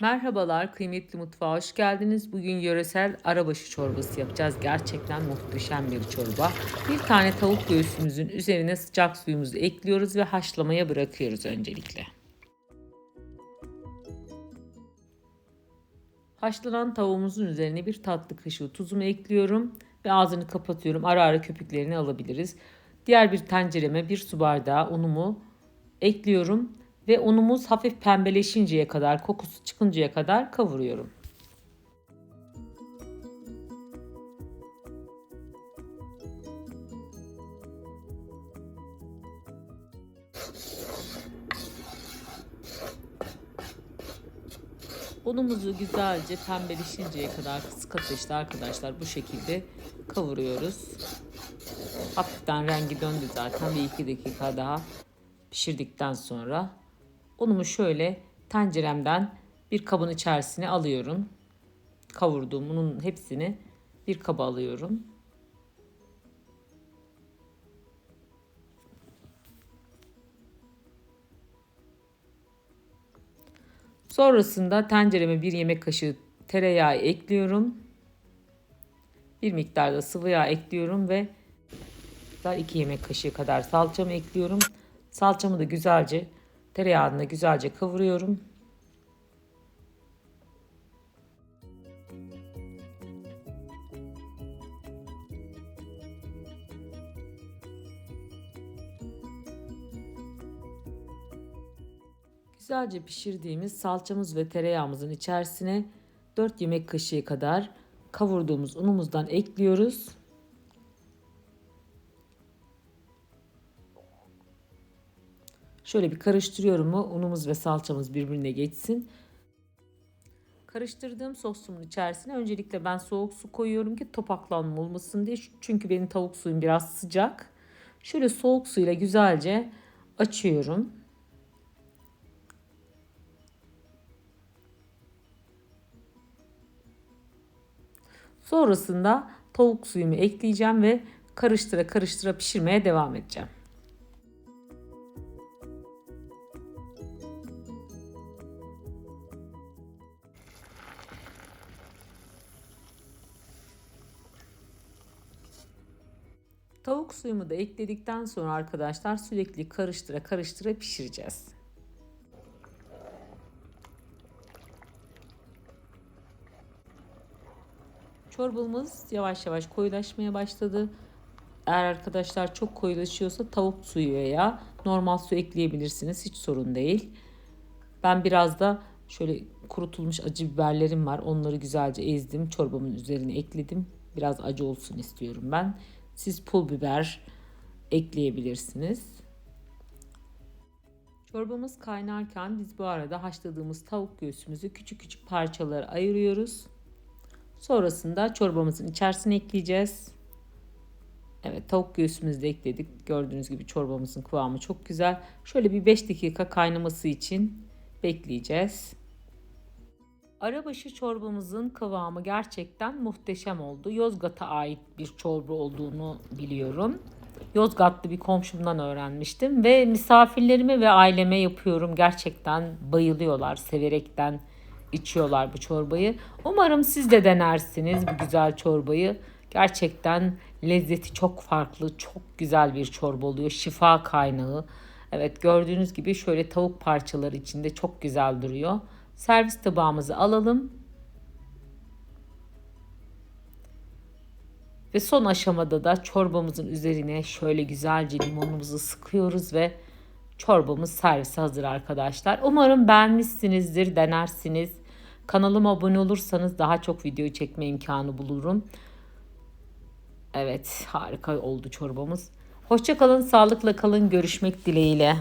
Merhabalar, kıymetli mutfağa hoş geldiniz. Bugün yöresel arabaşı çorbası yapacağız. Gerçekten muhteşem bir çorba. Bir tane tavuk göğsümüzün üzerine sıcak suyumuzu ekliyoruz ve haşlamaya bırakıyoruz öncelikle. Haşlanan tavuğumuzun üzerine bir tatlı kaşığı tuzumu ekliyorum ve ağzını kapatıyorum. Ara ara köpüklerini alabiliriz. Diğer bir tencereme bir su bardağı unumu ekliyorum ve unumuz hafif pembeleşinceye kadar, kokusu çıkıncaya kadar kavuruyorum. Unumuzu güzelce pembeleşinceye kadar kısık ateşte arkadaşlar bu şekilde kavuruyoruz. Hafiften rengi döndü zaten bir iki dakika daha pişirdikten sonra unumu şöyle tenceremden bir kabın içerisine alıyorum. Kavurduğum unun hepsini bir kaba alıyorum. Sonrasında tencereme bir yemek kaşığı tereyağı ekliyorum. Bir miktar da sıvı yağ ekliyorum ve 2 yemek kaşığı kadar salçamı ekliyorum. Salçamı da güzelce tereyağında güzelce kavuruyorum. Güzelce pişirdiğimiz salçamız ve tereyağımızın içerisine 4 yemek kaşığı kadar kavurduğumuz unumuzdan ekliyoruz. Şöyle bir karıştırıyorum mu unumuz ve salçamız birbirine geçsin. Karıştırdığım sosumun içerisine öncelikle ben soğuk su koyuyorum ki topaklanma olmasın diye. Çünkü benim tavuk suyum biraz sıcak. Şöyle soğuk suyla güzelce açıyorum. Sonrasında tavuk suyumu ekleyeceğim ve karıştıra karıştıra pişirmeye devam edeceğim. Tavuk suyumu da ekledikten sonra arkadaşlar sürekli karıştıra karıştıra pişireceğiz. Çorbamız yavaş yavaş koyulaşmaya başladı. Eğer arkadaşlar çok koyulaşıyorsa tavuk suyu veya normal su ekleyebilirsiniz. Hiç sorun değil. Ben biraz da şöyle kurutulmuş acı biberlerim var. Onları güzelce ezdim. Çorbamın üzerine ekledim. Biraz acı olsun istiyorum ben. Siz pul biber ekleyebilirsiniz. Çorbamız kaynarken biz bu arada haşladığımız tavuk göğsümüzü küçük küçük parçalara ayırıyoruz. Sonrasında çorbamızın içerisine ekleyeceğiz. Evet tavuk göğsümüzü de ekledik. Gördüğünüz gibi çorbamızın kıvamı çok güzel. Şöyle bir 5 dakika kaynaması için bekleyeceğiz. Arabaşı çorbamızın kıvamı gerçekten muhteşem oldu. Yozgat'a ait bir çorba olduğunu biliyorum. Yozgatlı bir komşumdan öğrenmiştim ve misafirlerime ve aileme yapıyorum. Gerçekten bayılıyorlar, severekten içiyorlar bu çorbayı. Umarım siz de denersiniz bu güzel çorbayı. Gerçekten lezzeti çok farklı, çok güzel bir çorba oluyor. Şifa kaynağı. Evet gördüğünüz gibi şöyle tavuk parçaları içinde çok güzel duruyor. Servis tabağımızı alalım. Ve son aşamada da çorbamızın üzerine şöyle güzelce limonumuzu sıkıyoruz ve çorbamız servise hazır arkadaşlar. Umarım beğenmişsinizdir, denersiniz. Kanalıma abone olursanız daha çok video çekme imkanı bulurum. Evet harika oldu çorbamız. Hoşçakalın, sağlıkla kalın, görüşmek dileğiyle.